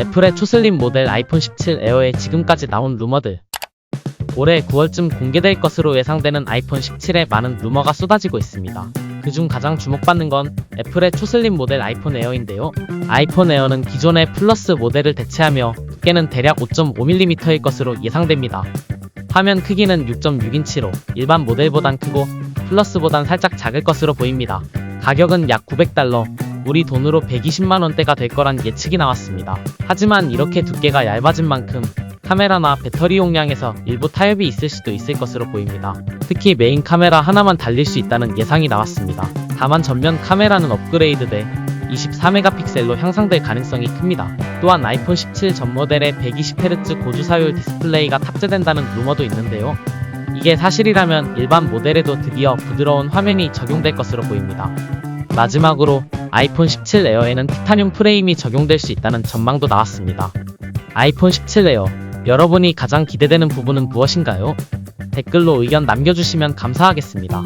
애플의 초슬림 모델 아이폰 17 에어에 지금까지 나온 루머들. 올해 9월쯤 공개될 것으로 예상되는 아이폰 17에 많은 루머가 쏟아지고 있습니다. 그중 가장 주목받는 건 애플의 초슬림 모델 아이폰 에어인데요. 아이폰 에어는 기존의 플러스 모델을 대체하며 두께는 대략 5.5mm일 것으로 예상됩니다. 화면 크기는 6.6인치로 일반 모델보단 크고 플러스보단 살짝 작을 것으로 보입니다. 가격은 약 900달러, 우리 돈으로 120만원대가 될 거란 예측이 나왔습니다. 하지만 이렇게 두께가 얇아진 만큼 카메라나 배터리 용량에서 일부 타협이 있을 수도 있을 것으로 보입니다. 특히 메인 카메라 하나만 달릴 수 있다는 예상이 나왔습니다. 다만 전면 카메라는 업그레이드돼 24메가픽셀로 향상될 가능성이 큽니다. 또한 아이폰 17 전 모델에 120Hz 고주사율 디스플레이가 탑재된다는 루머도 있는데요. 이게 사실이라면 일반 모델에도 드디어 부드러운 화면이 적용될 것으로 보입니다. 마지막으로 아이폰 17 에어에는 티타늄 프레임이 적용될 수 있다는 전망도 나왔습니다. 아이폰 17 에어, 여러분이 가장 기대되는 부분은 무엇인가요? 댓글로 의견 남겨주시면 감사하겠습니다.